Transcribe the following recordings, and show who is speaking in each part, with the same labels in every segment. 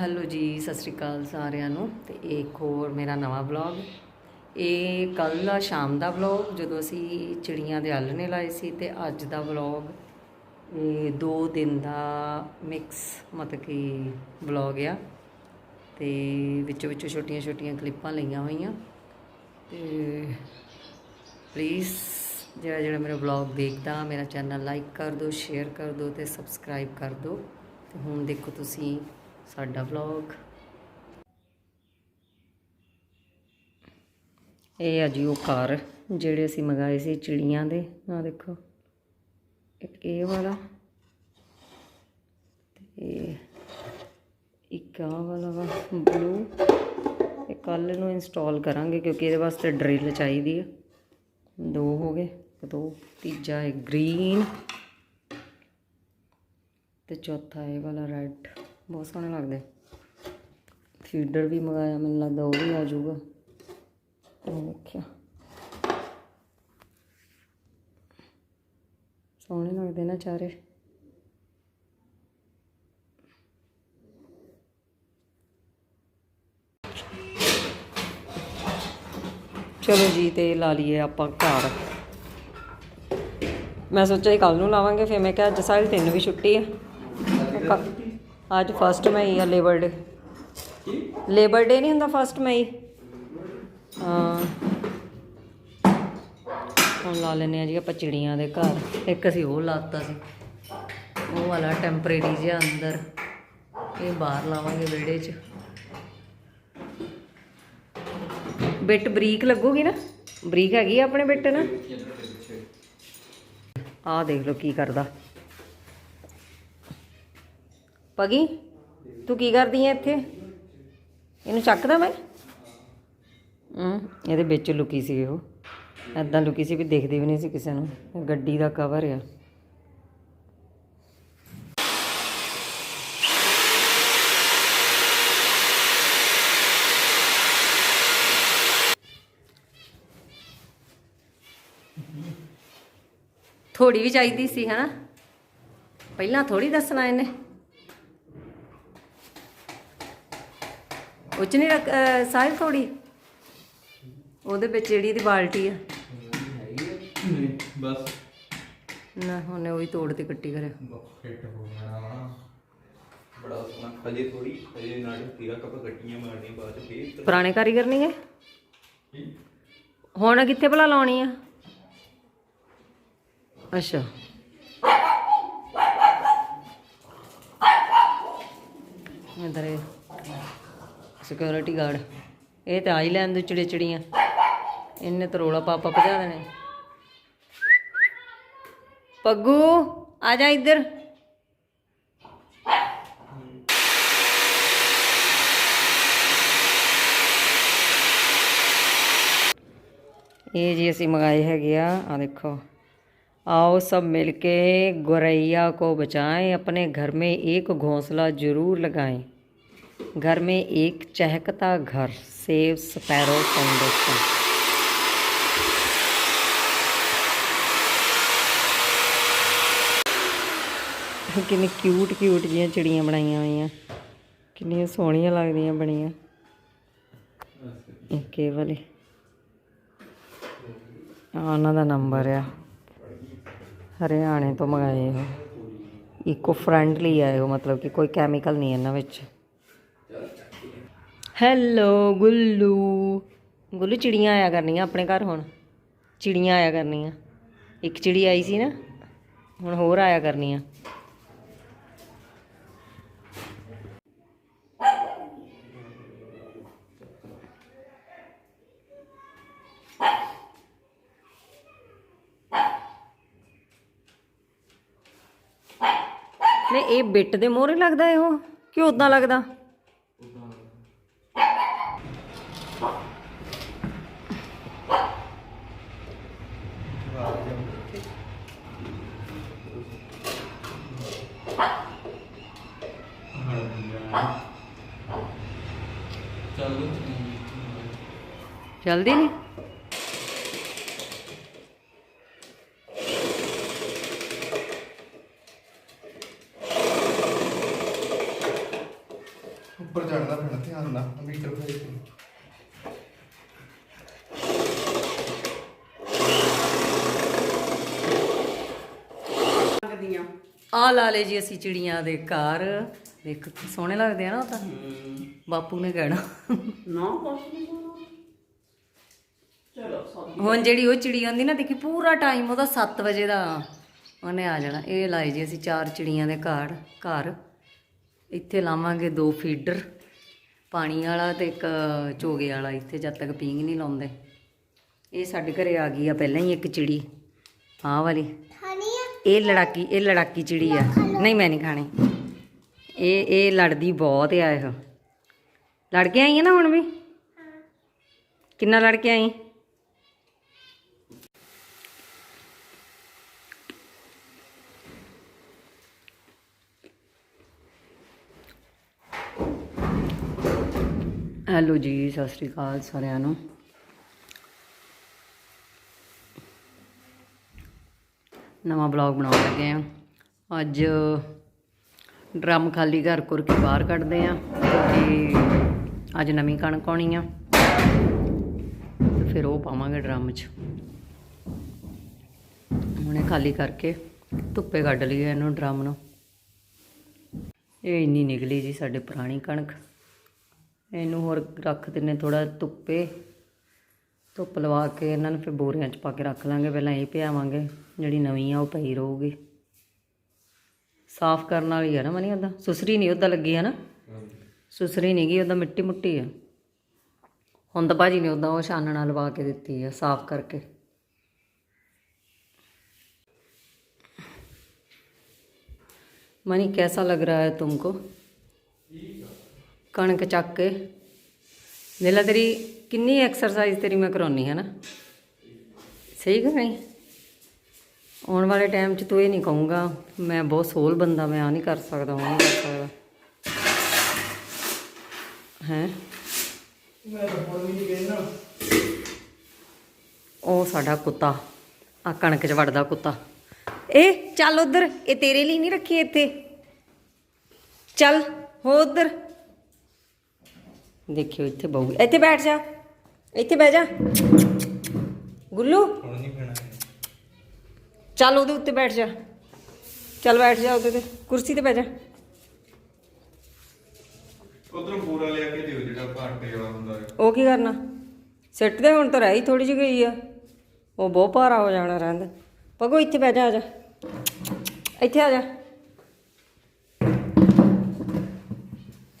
Speaker 1: Hello ਜੀ, ਸਤਿ ਸ਼੍ਰੀ ਅਕਾਲ ਸਾਰਿਆਂ ਨੂੰ ਤੇ ਇੱਕ ਹੋਰ ਮੇਰਾ ਨਵਾਂ ਵਲੌਗ ਇਹ ਕੱਲ ਦਾ ਸ਼ਾਮ ਦਾ ਵਲੌਗ ਜਦੋਂ ਅਸੀਂ ਚਿੜੀਆਂ ਦੇ ਆਲਣੇ ਲਾਏ ਸੀ ਤੇ ਅੱਜ ਦਾ ਵਲੌਗ ਇਹ ਦੋ ਦਿਨ ਦਾ ਮਿਕਸ ਮਤਲਬ ਕਿ ਵਲੌਗ ਆ। ਤੇ ਵਿੱਚੋਂ ਵਿੱਚੋਂ ਛੋਟੀਆਂ ਛੋਟੀਆਂ ਕਲਿੱਪਾਂ ਲਈਆਂ ਹੋਈਆਂ। ਤੇ ਪਲੀਜ਼ ਜਿਹੜਾ ਜਿਹੜਾ ਮੇਰਾ ਵਲੌਗ ਦੇਖਦਾ, ਮੇਰਾ ਚੈਨਲ ਲਾਈਕ ਕਰ ਦਿਓ ਸ਼ੇਅਰ ਕਰ ਦਿਓ ਤੇ ਸਬਸਕ੍ਰਾਈਬ ਕਰ ਦਿਓ ਤੇ ਹੁਣ ਦੇਖੋ ਤੁਸੀਂ ਸਾਡਾ ਵਲੌਗ ਇਹ ਆ ਜੀ ਉਹ ਘਰ, ਜਿਹੜੇ ਅਸੀਂ ਮੰਗਾਏ ਸੀ ਚਿੜੀਆਂ ਦੇ। ਆ ਦੇਖੋ, ਇੱਕ ਇਹ ਵਾਲਾ ਤੇ ਇੱਕ ਆਹ ਵਾਲਾ ਵਾ ਬਲੂ ਇਹ ਕੱਲ ਨੂੰ ਇੰਸਟਾਲ ਕਰਾਂਗੇ ਕਿਉਂਕਿ ਇਹਦੇ ਵਾਸਤੇ ਡਰਿਲ ਚਾਹੀਦੀ ਹੈ ਦੋ ਹੋ ਗਏ ਇੱਕ ਦੋ, ਤੀਜਾ ਹੈ ਗ੍ਰੀਨ ਤੇ ਚੌਥਾ ਇਹ ਵਾਲਾ ਰੈੱਡ ਬਹੁਤ ਸੋਹਣੇ ਲੱਗਦੇ। ਫੀਡਰ ਵੀ ਮੰਗਾਇਆ, ਮੈਨੂੰ ਲੱਗਦਾ ਉਹ ਵੀ ਆ ਜਾਊਗਾ। ਦੇਖਿਆ ਸੋਹਣੇ ਲੱਗਦੇ ਨਾ ਚਾਰੇ। ਚਲੋ ਜੀ, ਤੇ ਲਾ ਲਈਏ ਆਪਾਂ ਘਰ। ਮੈਂ ਸੋਚਿਆ ਕੱਲ ਨੂੰ ਲਾਵਾਂਗੇ, ਫਿਰ ਮੈਂ ਕਿਹਾ ਅੱਜ ਸਾਰੀ ਤਿੰਨ ਵੀ ਛੁੱਟੀ ਆ। ਅੱਜ ਫਸਟ ਮਈ ਆ ਲੇਬਰ ਡੇ ਲੇਬਰ ਡੇ ਨਹੀਂ ਹੁੰਦਾ ਫਸਟ ਮਈ ਹਾਂ। ਹੁਣ ਲਾ ਲੈਨੇ ਆ ਜੀ ਆਪਾਂ ਚਿੜੀਆਂ ਦੇ ਘਰ। ਇੱਕ ਅਸੀਂ ਉਹ ਲਾਤਾ ਸੀ। ਉਹ ਵਾਲਾ ਟੈਂਪਰੇਰੀ ਜਿਹਾ ਅੰਦਰ। ਇਹ ਬਾਹਰ ਲਾਵਾਂਗੇ ਵਿਹੜੇ 'ਚ। ਬਿੱਟ ਬਰੀਕ ਲੱਗੂਗੀ ਨਾ? ਬਰੀਕ ਹੈਗੀ ਆਪਣੇ ਬਿੱਟ ਨਾ? ਆਹ ਦੇਖ ਲਓ ਕੀ ਕਰਦਾ। ਪਗੀ, ਤੂੰ ਕੀ ਕਰਦੀ ਐ ਇੱਥੇ? ਇਹਨੂੰ ਚੱਕਦਾ ਮੈਂ? ਹੂੰ, ਇਹਦੇ ਵਿੱਚ ਲੁਕੀ ਸੀ ਉਹ। ਐਦਾਂ ਲੁਕੀ ਸੀ ਵੀ ਦੇਖਦੇ ਵੀ ਨਹੀਂ ਸੀ ਕਿਸੇ ਨੂੰ। ਗੱਡੀ ਦਾ ਕਵਰ ਆ। ਥੋੜੀ ਵੀ ਚਾਹੀਦੀ ਸੀ ਹਨਾ ਪਹਿਲਾਂ ਥੋੜੀ ਦੱਸਣਾ ਇਹਨੇ। ਉੱਚ ਨਹੀਂ ਰੱਖ ਅਹ ਸਾਹਿਲ ਥੋੜੀ ਉਹਦੇ ਵਿੱਚ ਜਿਹੜੀ ਦੀ ਬਾਲਟੀ ਆ।
Speaker 2: ਬਸ
Speaker 1: ਨਾ, ਉਹਨੇ ਉਹ ਤੋੜ ਤੇ ਕੱਟੀ ਕਰਿਆ।
Speaker 2: ਫਿੱਟ ਹੋ ਜਾਣਾ ਵਾ ਬੜਾ ਸੋਹਣਾ ਹਜੇ ਥੋੜੀ ਹਜੇ ਨਾਲ ਤੀਰਾ ਕੱਪ ਗੱਟੀਆਂ ਮਾਰਨੀਆਂ ਬਾਅਦ ਚ ਫੇਰ
Speaker 1: ਪੁਰਾਣੇ ਕਾਰੀਗਰ ਨਹੀਂ ਗਏ ਹੁਣ ਕਿੱਥੇ ਭਲਾ ਲਾਉਣੀ ਆ? ਅੱਛਾ। ਇਧਰ ਸਿਕਿਉਰਿਟੀ ਗਾਰਡ ਇਹ ਤੇ ਆਈ ਲੈਣ ਦੇ ਚਿੜੇ ਚਿੜੀਆਂ ਇਹਨੇ ਤਾਂ ਰੋਲਾ ਪਾਪਾ ਭਜਾ ਦੇਣੇ ਪੱਗੂ ਆ ਜਾ ਇੱਧਰ ਇਹ ਜੀ ਅਸੀਂ ਮੰਗਾਏ ਹੈਗੇ ਆ ਆ ਦੇਖੋ आओ सब मिलके गोरैया को बचाएं अपने घर में एक घोंसला जरूर लगाएं घर में एक चहकता घर सेव स्पैरो फाउंडेशन ਕਿੰਨੀ ਕਿਊਟ ਕਿਊਟ ਜੀਆਂ ਚਿੜੀਆਂ ਬਣਾਈਆਂ ਹੋਈਆਂ ਕਿੰਨੀਆਂ ਸੋਹਣੀਆਂ ਲੱਗਦੀਆਂ ਬਣੀਆਂ ਇੱਕ ਇਹ ਵਾਲੀ ਆਹ ਉਹਨਾਂ ਦਾ ਨੰਬਰ ਆ ਹਰਿਆਣੇ ਤੋਂ ਮੰਗਾਏ ਉਹ ਇਕੋ ਫ੍ਰੈਂਡਲੀ ਆ ਉਹ ਮਤਲਬ ਕਿ ਕੋਈ ਕੈਮੀਕਲ ਨਹੀਂ ਇਹਨਾਂ ਵਿੱਚ ਹੈਲੋ ਗੁੱਲੂ। ਗੁੱਲੂ, ਚਿੜੀਆਂ ਆਇਆ ਕਰਨੀਆਂ ਆਪਣੇ ਘਰ ਹੁਣ। ਚਿੜੀਆਂ ਆਇਆ ਕਰਨੀਆਂ। ਇੱਕ ਚਿੜੀ ਆਈ ਸੀ ਨਾ, ਹੁਣ ਹੋਰ ਆਇਆ ਕਰਨੀਆਂ। ਨਹੀਂ, ਇਹ ਬਿੱਟ ਦੇ ਮੋਹਰੇ ਲੱਗਦਾ ਇਹ? ਕਿ ਉਦਾਂ ਲੱਗਦਾ?
Speaker 2: ਚੱਲ
Speaker 1: ਜਲਦੀ ਨਹੀਂ?
Speaker 3: ਉੱਪਰ ਚੜਨਾ ਪੈਣਾ ਧਿਆਨ ਨਾਲ ਮੀਟਰ ਫਾਈ ਤੇ
Speaker 4: ਲੱਗਦੀਆਂ।
Speaker 1: ਆ ਲਾ ਲੇ ਜੀ ਅਸੀਂ ਚਿੜੀਆਂ ਦੇ ਘਰ। ਦੇਖ ਕੀ ਸੋਹਣੇ ਲੱਗਦੇ ਆ ਨਾ ਉਹ ਤਾਂ। ਬਾਪੂ ਨੇ ਕਹਿਣਾ।
Speaker 4: ਨਾ ਕੁਛ ਨਹੀਂ ਚਲੋ ਸੌ
Speaker 1: ਹੁਣ ਜਿਹੜੀ ਉਹ ਚਿੜੀ ਆਉਂਦੀ ਨਾ ਦੇਖੀ ਪੂਰਾ ਟਾਈਮ ਉਹਦਾ 7 ਵਜੇ ਦਾ। ਉਹਨੇ ਆ ਜਾਣਾ। ਇਹ ਲਾਏ ਜੀ ਅਸੀਂ ਚਾਰ ਚਿੜੀਆਂ ਦੇ ਘਰ ਘਰ। ਇੱਥੇ ਲਾਵਾਂਗੇ ਦੋ ਫੀਡਰ ਪਾਣੀ ਵਾਲਾ ਤੇ ਇੱਕ ਚੋਗੇ ਵਾਲਾ। ਇੱਥੇ ਜਦ ਤੱਕ ਪੀਂਗ ਨਹੀਂ ਲਾਉਂਦੇ। ਇਹ ਸਾਡੇ ਘਰੇ ਆ ਗਈ ਆ ਪਹਿਲਾਂ ਹੀ ਇੱਕ ਚਿੜੀ। ਆਹ ਵਾਲੀ। ਇਹ ਲੜਾਕੀ ਇਹ ਲੜਾਕੀ ਚਿੜੀ ਆ। ਨਹੀਂ ਮੈਂ ਨਹੀਂ ਖਾਣੀ। ਇਹ ਇਹ ਲੜਦੀ ਬਹੁਤ ਆ ਇਹ। ਲੜ ਕੇ ਆਈ ਹੈ ਨਾ ਹੁਣ ਵੀ? ਕਿੰਨਾ ਲੜ ਕੇ ਆਈ? ਹੈਲੋ ਜੀ, ਸਤਿ ਸ਼੍ਰੀ ਅਕਾਲ ਸਾਰਿਆਂ ਨੂੰ। ਨਵਾਂ ਬਲੌਗ ਬਣਾਉਣ ਲੱਗੇ ਆ। ਅੱਜ ਡਰਮ ਖਾਲੀ ਘਰ ਕੁਰ ਕੇ ਬਾਹਰ ਕੱਢਦੇ ਆ ਕਿਉਂਕਿ ਅੱਜ ਨਵੀਂ ਕਣਕ ਆਉਣੀ ਆ। ਤੇ ਫਿਰ ਉਹ ਪਾਵਾਂਗੇ ਡਰਮ 'ਚ। ਹੁਣੇ ਖਾਲੀ ਕਰਕੇ ਧੁੱਪੇ ਕੱਢ ਲਈਏ ਇਹਨੂੰ ਡਰਮ ਨੂੰ। ਇਹ ਇੰਨੀ ਨਿਕਲੀ ਜੀ ਸਾਡੇ ਪੁਰਾਣੀ ਕਣਕ। ਇਹਨੂੰ ਹੋਰ ਰੱਖ ਦਿੰਨੇ ਥੋੜਾ ਧੁੱਪੇ। ਧੁੱਪ ਲਵਾ ਕੇ ਇਹਨਾਂ ਨੂੰ ਫਿਰ ਬੋਰੀਆਂ 'ਚ ਪਾ ਕੇ ਰੱਖ ਲਾਂਗੇ। ਪਹਿਲਾਂ ਇਹ ਪਿਆਵਾਂਗੇ। ਜਿਹੜੀ ਨਵੀਂ ਆ ਉਹ ਪਈ ਰਹੂਗੀ। ਸਾਫ਼ ਕਰਨ ਵਾਲੀ ਆ ਨਾ ਮਨੀ ਉਹਦਾ ਸੁਸਰੀ ਨਹੀਂ ਉਹਦਾ ਲੱਗੀ ਆ ਨਾ ਸੁਸਰੀ ਨਹੀਂ ਗਈ ਉਹਦਾ ਮਿੱਟੀ ਮੁੱਟੀ ਆ ਹੁਣ ਤਾਂ ਭਾਜੀ ਨੇ ਉਹਦਾ ਉਹ ਛਾਨਣਾ ਲਵਾ ਕੇ ਦਿੱਤੀ ਆ ਸਾਫ਼ ਕਰਕੇ मनी कैसा लग रहा है तुमको कणक ਚੱਕ ਕੇ ਵੇਲਾ ਤੇਰੀ ਕਿੰਨੀ ਐਕਸਰਸਾਈਜ਼ ਤੇਰੀ ਮੈਂ ਕਰਾਉਣੀ ਹੈ ਨਾ ਸਹੀ ਕਰ ਰਹੀ ਆਉਣ ਵਾਲੇ ਟਾਈਮ 'ਚ ਤੂੰ ਇਹ ਨਹੀਂ ਕਹੂੰਗਾ ਮੈਂ ਬਹੁਤ ਸੋਲ ਬੰਦਾ ਮੈਂ ਆ ਨਹੀਂ ਕਰ ਸਕਦਾ ਉਹ ਨਹੀਂ ਕਰ ਸਕਦਾ। ਹੈ?
Speaker 3: ਮੈਂ ਤਾਂ ਹੁਣ ਵੀ ਨਹੀਂ ਗਈ ਨਾ
Speaker 1: ਉਹ ਸਾਡਾ ਕੁੱਤਾ ਆ ਕਣਕ 'ਚ ਵੜਦਾ ਕੁੱਤਾ। ਇਹ ਚੱਲ ਉਧਰ ਇਹ ਤੇਰੇ ਲਈ ਨਹੀਂ ਰੱਖੀ ਇੱਥੇ। ਚੱਲ ਹੋ ਉਧਰ। ਦੇਖਿਓ ਇੱਥੇ ਬਹੂ ਇੱਥੇ ਬੈਠ ਜਾ। ਇੱਥੇ ਬਹਿ ਜਾ। ਗੁੱਲੂ। ਚੱਲ ਉਹਦੇ ਉੱਤੇ ਬੈਠ ਜਾ। ਚੱਲ ਬੈਠ ਜਾ ਉਹਦੇ ਤੇ। ਕੁਰਸੀ ਤੇ ਬਹਿ ਜਾ।
Speaker 2: ਉਧਰੋਂ ਪੂਰਾ ਲਿਆ ਕੇ ਦਿਓ ਜਿਹੜਾ ਭਾਂਟੇ ਵਾਲਾ ਹੁੰਦਾ ਹੈ।
Speaker 1: ਉਹ ਕੀ ਕਰਨਾ? ਸਿੱਟ ਦੇ ਹੁਣ ਤਾਂ ਰਹਿ ਥੋੜੀ ਜਿਹੀ ਗਈ ਆ। ਉਹ ਬਹੁਤ ਭਾਰਾ ਹੋ ਜਾਣਾ ਰਹਿੰਦਾ। ਪਗੋ ਇੱਥੇ ਬਹਿ ਜਾ ਆ ਜਾ। ਇੱਥੇ ਆ ਜਾ।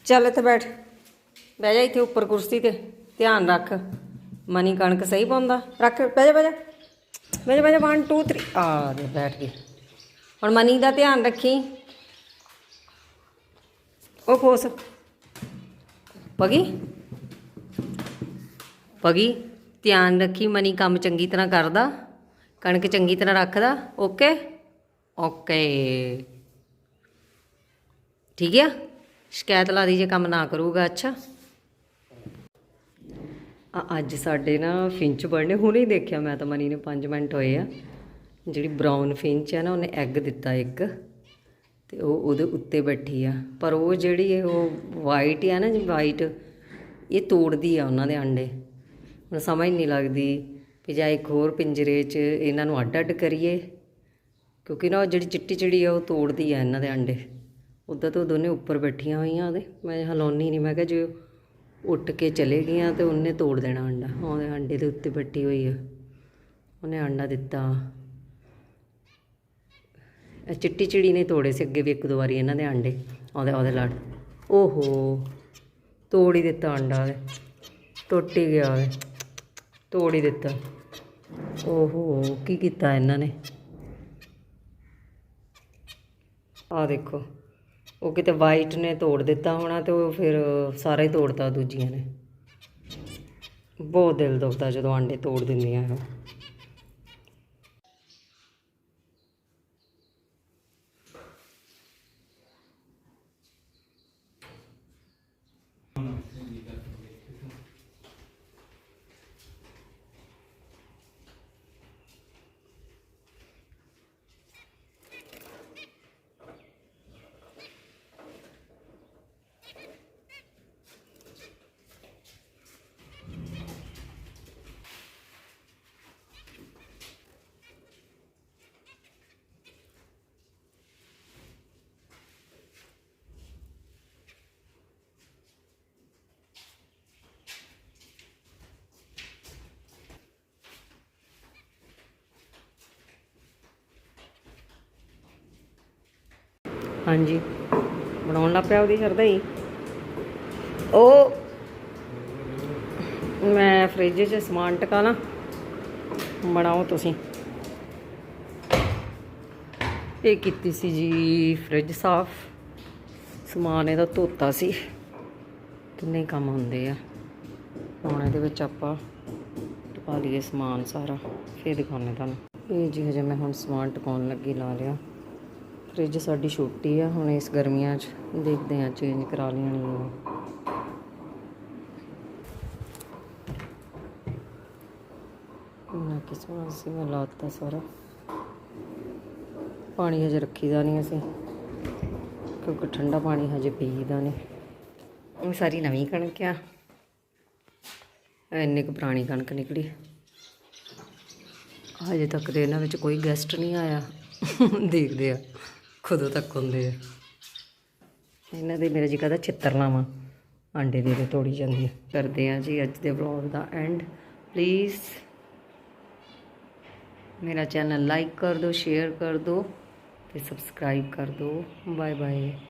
Speaker 1: ਚੱਲ ਇੱਥੇ ਬੈਠ। ਬਹਿ ਜਾ ਇੱਥੇ ਉੱਪਰ ਕੁਰਸੀ ਤੇ। ਧਿਆਨ ਰੱਖ। ਮਨੀ ਕਣਕ ਸਹੀ ਪਾਉਂਦਾ। ਰੱਖ ਬਹਿ ਜਾ ਬਹਿ ਜਾ। ਬਹਿ ਜਾ ਬਹਿ ਜਾ 1 2 3 ਆ ਦੇ ਬੈਠ ਗਈ ਹੁਣ ਮਨੀ ਦਾ ਧਿਆਨ ਰੱਖੀ। ਉਹ ਖੋਸ। ਪਗੀ? ਪਗੀ, ਧਿਆਨ ਰੱਖੀ ਮਨੀ ਕੰਮ ਚੰਗੀ ਤਰ੍ਹਾਂ ਕਰਦਾ, ਕਣਕ ਚੰਗੀ ਤਰ੍ਹਾਂ ਰੱਖਦਾ, ਓਕੇ? ਓਕੇ। ਠੀਕ ਆ? ਸ਼ਿਕਾਇਤ ਲਾ ਦੀ ਜੇ ਕੰਮ ਨਾ ਕਰੂਗਾ, ਅੱਛਾ। ਅੱਜ ਸਾਡੇ ਨਾ ਫਿੰਚ ਬਣਨੇ, ਹੁਣੇ ਹੀ ਦੇਖਿਆ ਮੈਂ ਤਾਂ ਮਨੀ ਨੂੰ 5 ਮਿੰਟ ਹੋਏ ਆ। ਜਿਹੜੀ ਬਰਾਊਨ ਫਿੰਚ ਹੈ ਨਾ, ਉਹਨੇ ਐਗ ਦਿੱਤਾ ਇੱਕ, ਤੇ ਉਹ ਉਹਦੇ ਉੱਤੇ ਬੈਠੀ ਆ। ਪਰ ਉਹ ਜਿਹੜੀ ਇਹ ਉਹ ਵਾਈਟ ਆ ਨਾ ਜੀ ਵਾਈਟ ਇਹ ਤੋੜਦੀ ਆ ਉਹਨਾਂ ਦੇ ਅੰਡੇ। ਹੁਣ ਸਮਝ ਨਹੀਂ ਲੱਗਦੀ ਵੀ ਜਾਂ ਇੱਕ ਹੋਰ ਪਿੰਜਰੇ 'ਚ ਇਹਨਾਂ ਨੂੰ ਅੱਡ ਅੱਡ ਕਰੀਏ, ਕਿਉਂਕਿ ਨਾ ਉਹ ਜਿਹੜੀ ਚਿੱਟੀ ਚਿੜੀ ਆ, ਉਹ ਤੋੜਦੀ ਆ ਇਹਨਾਂ ਦੇ ਅੰਡੇ। ਉੱਦਾਂ ਤਾਂ ਦੋਨੇ ਉੱਪਰ ਬੈਠੀਆਂ ਹੋਈਆਂ ਉਹਦੇ। ਮੈਂ ਹਲਾਉਣੀ ਨਹੀਂ, ਮੈਂ ਕਿਹਾ ਜੇ ਉਹ ਕੇ ਚਲੇ ਗਈਆਂ ਤੇ ਉਹਨੇ ਤੋੜ ਦੇਣਾ ਅੰਡਾ। ਉਹਦੇ ਅੰਡੇ ਦੇ ਉੱਤੇ ਬੈਠੀ ਹੋਈ ਆ। ਉਹਨੇ ਅੰਡਾ ਦਿੱਤਾ। ਚਿੱਟੀ ਚਿੜੀ ਨੇ ਤੋੜੇ ਸੀ ਅੱਗੇ ਵੀ ਇੱਕ ਦੋ ਵਾਰੀ ਇਹਨਾਂ ਦੇ ਆਂਡੇ ਉਹਦੇ ਉਹਦੇ ਲੜ। ਓਹੋ, ਤੋੜ ਹੀ ਦਿੱਤਾ ਅੰਡਾ ਉਹਦੇ। ਟੁੱਟ ਹੀ ਗਿਆ ਉਹਦੇ। ਤੋੜ ਹੀ ਦਿੱਤਾ। ਓਹੋ, ਕੀ ਕੀਤਾ ਇਹਨਾਂ ਨੇ? ਆ ਦੇਖੋ। ਉਹ ਕਿਤੇ ਵਾਈਟ ਨੇ ਤੋੜ ਦਿੱਤਾ ਹੋਣਾ ਤੇ ਉਹ ਫਿਰ ਸਾਰਾ ਹੀ ਤੋੜਤਾ ਦੂਜੀਆਂ ਨੇ। ਬਹੁਤ ਦਿਲ ਦੁਖਦਾ ਜਦੋਂ ਆਂਡੇ ਤੋੜ ਦਿੰਦੀਆਂ ਉਹ ਹਾਂਜੀ। ਬਣਾਉਣ ਲੱਗ ਪਿਆ ਉਹਦੀ ਸ਼ਰਦਾ ਹੀ। ਉਹ ਮੈਂ ਫ੍ਰਿਜ 'ਚ ਸਮਾਨ ਟਕਾ ਬਣਾਓ ਤੁਸੀਂ। ਇਹ ਕੀਤੀ ਸੀ ਜੀ ਫ੍ਰਿਜ ਸਾਫ਼। ਸਮਾਨ ਇਹਦਾ ਧੋਤਾ ਸੀ। ਕਿੰਨੇ ਕੰਮ ਹੁੰਦੇ ਆ। ਹੁਣ ਇਹਦੇ ਵਿੱਚ ਆਪਾਂ ਟਕਾ ਲਈਏ ਸਮਾਨ ਸਾਰਾ। ਫਿਰ ਦਿਖਾਉਂਦੇ ਤੁਹਾਨੂੰ। ਇਹ ਜੀ ਹਜੇ ਮੈਂ ਹੁਣ ਸਮਾਨ ਟਿਕਾਉਣ ਲੱਗੀ ਲਾ ਲਿਆ। ਫ੍ਰਿਜ ਸਾਡੀ ਛੋਟੀ ਆ, ਹੁਣ ਇਸ ਗਰਮੀਆਂ 'ਚ ਦੇਖਦੇ ਆ ਚੇਂਜ ਕਰਾ ਲੈਣੀ ਆ ਨਾ ਕਿਸ ਸੀ, ਮੈਂ ਲਾਤਾ ਸਾਰਾ। ਪਾਣੀ ਹਜੇ ਰੱਖੀਦਾ ਨਹੀਂ ਅਸੀਂ, ਕਿਉਂਕਿ ਠੰਡਾ ਪਾਣੀ ਹਜੇ ਪੀਦਾ ਨਹੀਂ। ਇਹ ਸਾਰੀ ਨਵੀਂ ਕਣਕ ਆ। ਇੰਨੀ ਕੁ ਪੁਰਾਣੀ ਕਣਕ ਨਿਕਲੀ। ਹਜੇ ਤੱਕ ਦੇ ਇਹਨਾਂ ਵਿੱਚ ਕੋਈ ਗੈਸਟ ਨਹੀਂ ਆਇਆ। ਦੇਖਦੇ ਆ। ਕਦੋਂ ਤੱਕ ਹੁੰਦੇ ਆ। ਇਹਨਾਂ ਦੇ ਮੇਰੇ ਜੀ ਕਹਦਾ ਚਿੱਤਰ ਲਾਵਾਂ। ਆਂਡੇ ਦੇ ਦੇ ਤੋੜੀ ਜਾਂਦੀ ਕਰਦੇ ਆ ਜੀ ਅੱਜ ਦੇ ਵਲੌਗ ਦਾ ਐਂਡ ਪਲੀਜ਼ ਮੇਰਾ ਚੈਨਲ ਲਾਈਕ ਕਰ ਦਿਓ ਸ਼ੇਅਰ ਕਰ ਦਿਓ ਤੇ ਸਬਸਕ੍ਰਾਈਬ ਕਰ ਦਿਓ। Bye bye